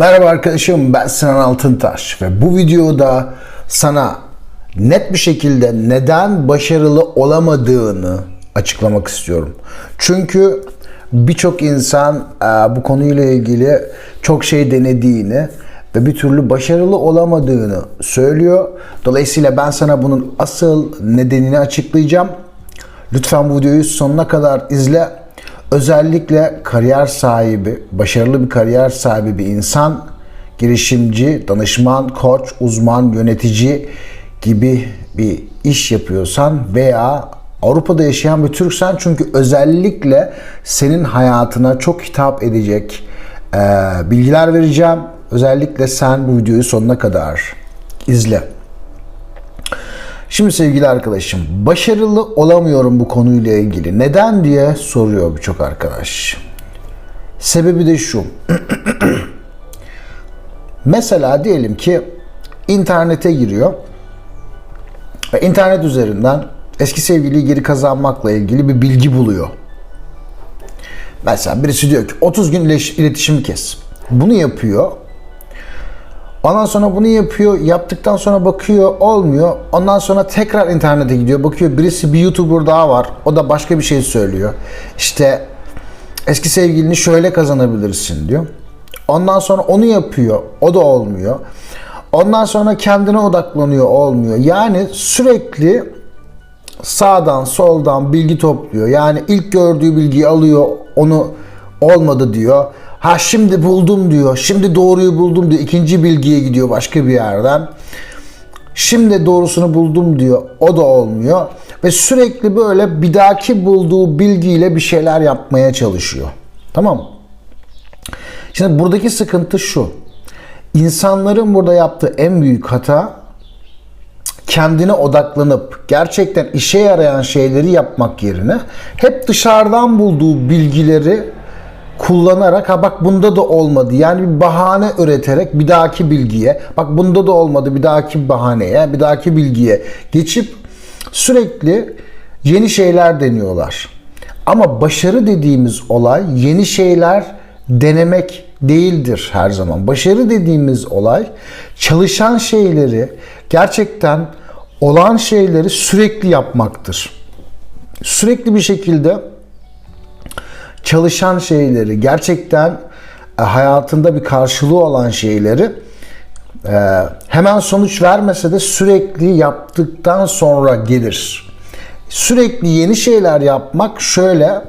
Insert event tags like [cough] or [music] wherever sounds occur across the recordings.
Merhaba arkadaşım ben Sinan Altıntaş ve bu videoda sana net bir şekilde neden başarılı olamadığını açıklamak istiyorum. Çünkü birçok insan e, bu konuyla ilgili çok şey denediğini ve bir türlü başarılı olamadığını söylüyor. Dolayısıyla ben sana bunun asıl nedenini açıklayacağım. Lütfen bu videoyu sonuna kadar izle. Özellikle kariyer sahibi, başarılı bir kariyer sahibi bir insan, girişimci, danışman, koç, uzman, yönetici gibi bir iş yapıyorsan veya Avrupa'da yaşayan bir Türksen çünkü özellikle senin hayatına çok hitap edecek e, bilgiler vereceğim. Özellikle sen bu videoyu sonuna kadar izle. Şimdi sevgili arkadaşım, başarılı olamıyorum bu konuyla ilgili. Neden diye soruyor birçok arkadaş. Sebebi de şu. [clears throat] Mesela diyelim ki internete giriyor ve internet üzerinden eski sevgiliyi geri kazanmakla ilgili bir bilgi buluyor. Mesela birisi diyor ki 30 gün iletişimi kes. Bunu yapıyor. Ondan sonra bunu yapıyor. Yaptıktan sonra bakıyor olmuyor. Ondan sonra tekrar internete gidiyor. Bakıyor birisi bir YouTuber daha var. O da başka bir şey söylüyor. İşte eski sevgilini şöyle kazanabilirsin diyor. Ondan sonra onu yapıyor. O da olmuyor. Ondan sonra kendine odaklanıyor. Olmuyor. Yani sürekli sağdan soldan bilgi topluyor. Yani ilk gördüğü bilgiyi alıyor. Onu olmadı diyor. Ha şimdi buldum diyor. Şimdi doğruyu buldum diyor. İkinci bilgiye gidiyor başka bir yerden. Şimdi doğrusunu buldum diyor. O da olmuyor. Ve sürekli böyle bir dahaki bulduğu bilgiyle bir şeyler yapmaya çalışıyor. Tamam mı? Şimdi buradaki sıkıntı şu. İnsanların burada yaptığı en büyük hata kendine odaklanıp gerçekten işe yarayan şeyleri yapmak yerine hep dışarıdan bulduğu bilgileri kullanarak ha bak bunda da olmadı yani bir bahane üreterek bir dahaki bilgiye bak bunda da olmadı bir dahaki bahaneye bir dahaki bilgiye geçip sürekli yeni şeyler deniyorlar. Ama başarı dediğimiz olay yeni şeyler denemek değildir her zaman. Başarı dediğimiz olay çalışan şeyleri gerçekten olan şeyleri sürekli yapmaktır. Sürekli bir şekilde çalışan şeyleri, gerçekten e, hayatında bir karşılığı olan şeyleri e, hemen sonuç vermese de sürekli yaptıktan sonra gelir. Sürekli yeni şeyler yapmak şöyle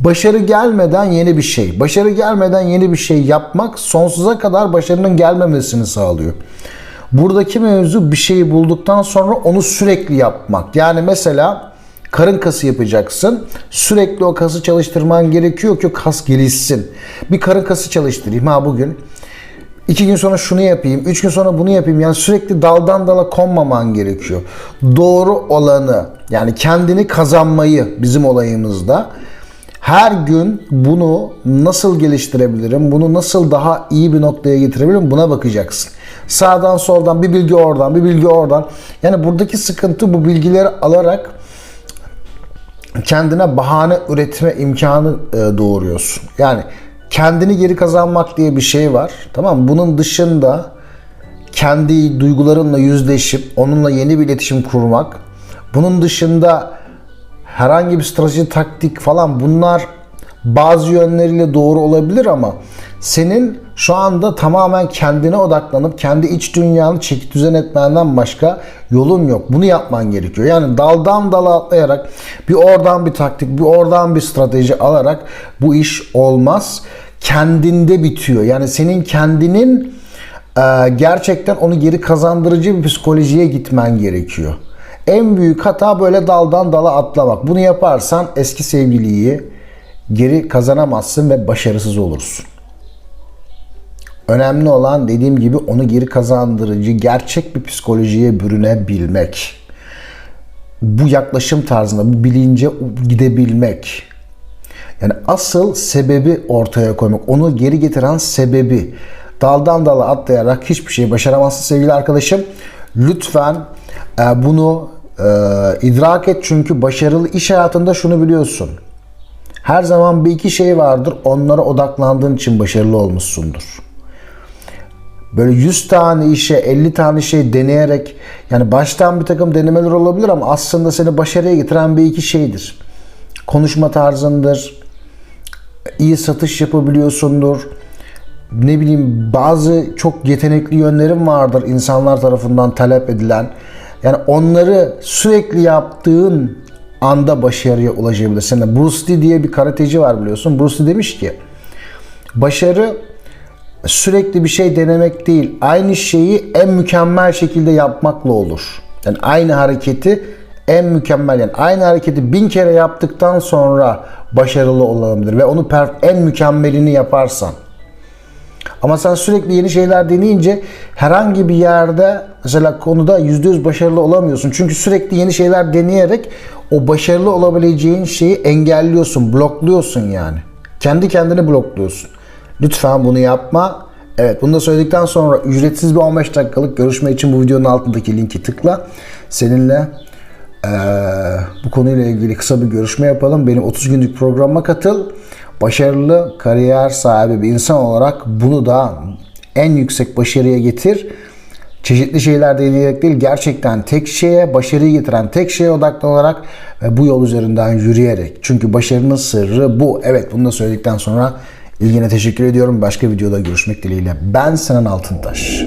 başarı gelmeden yeni bir şey, başarı gelmeden yeni bir şey yapmak sonsuza kadar başarının gelmemesini sağlıyor. Buradaki mevzu bir şeyi bulduktan sonra onu sürekli yapmak. Yani mesela karın kası yapacaksın. Sürekli o kası çalıştırman gerekiyor ki kas gelişsin. Bir karın kası çalıştırayım ha bugün. İki gün sonra şunu yapayım, üç gün sonra bunu yapayım. Yani sürekli daldan dala konmaman gerekiyor. Doğru olanı, yani kendini kazanmayı bizim olayımızda her gün bunu nasıl geliştirebilirim, bunu nasıl daha iyi bir noktaya getirebilirim buna bakacaksın. Sağdan soldan bir bilgi oradan, bir bilgi oradan. Yani buradaki sıkıntı bu bilgileri alarak kendine bahane üretme imkanı e, doğuruyorsun. Yani kendini geri kazanmak diye bir şey var. Tamam? Bunun dışında kendi duygularınla yüzleşip onunla yeni bir iletişim kurmak. Bunun dışında herhangi bir strateji, taktik falan bunlar bazı yönleriyle doğru olabilir ama senin şu anda tamamen kendine odaklanıp kendi iç dünyanı çekip düzen etmenden başka yolun yok. Bunu yapman gerekiyor. Yani daldan dala atlayarak bir oradan bir taktik, bir oradan bir strateji alarak bu iş olmaz. Kendinde bitiyor. Yani senin kendinin e, gerçekten onu geri kazandırıcı bir psikolojiye gitmen gerekiyor. En büyük hata böyle daldan dala atlamak. Bunu yaparsan eski sevgiliyi geri kazanamazsın ve başarısız olursun. Önemli olan dediğim gibi onu geri kazandırıcı gerçek bir psikolojiye bürünebilmek. Bu yaklaşım tarzında, bu bilince gidebilmek. Yani asıl sebebi ortaya koymak, onu geri getiren sebebi. Daldan dala atlayarak hiçbir şey başaramazsın sevgili arkadaşım. Lütfen e, bunu e, idrak et çünkü başarılı iş hayatında şunu biliyorsun. Her zaman bir iki şey vardır. Onlara odaklandığın için başarılı olmuşsundur. Böyle 100 tane işe, 50 tane şey deneyerek yani baştan bir takım denemeler olabilir ama aslında seni başarıya getiren bir iki şeydir. Konuşma tarzındır, iyi satış yapabiliyorsundur. Ne bileyim bazı çok yetenekli yönlerin vardır insanlar tarafından talep edilen. Yani onları sürekli yaptığın anda başarıya ulaşabilirsin. Yani Bruce Lee diye bir karateci var biliyorsun. Bruce Lee demiş ki başarı sürekli bir şey denemek değil. Aynı şeyi en mükemmel şekilde yapmakla olur. Yani aynı hareketi en mükemmel yani aynı hareketi bin kere yaptıktan sonra başarılı olabilir ve onu en mükemmelini yaparsan. Ama sen sürekli yeni şeyler deneyince herhangi bir yerde mesela konuda %100 başarılı olamıyorsun. Çünkü sürekli yeni şeyler deneyerek o başarılı olabileceğin şeyi engelliyorsun, blokluyorsun yani. Kendi kendini blokluyorsun. Lütfen bunu yapma. Evet bunu da söyledikten sonra ücretsiz bir 15 dakikalık görüşme için bu videonun altındaki linki tıkla. Seninle eee, bu konuyla ilgili kısa bir görüşme yapalım. Benim 30 günlük programa katıl. Başarılı kariyer sahibi bir insan olarak bunu da en yüksek başarıya getir. Çeşitli şeyler deneyerek değil gerçekten tek şeye başarıyı getiren tek şeye odaklanarak ve bu yol üzerinden yürüyerek. Çünkü başarının sırrı bu. Evet bunu da söyledikten sonra ilgine teşekkür ediyorum. Başka videoda görüşmek dileğiyle. Ben Sinan Altıntaş.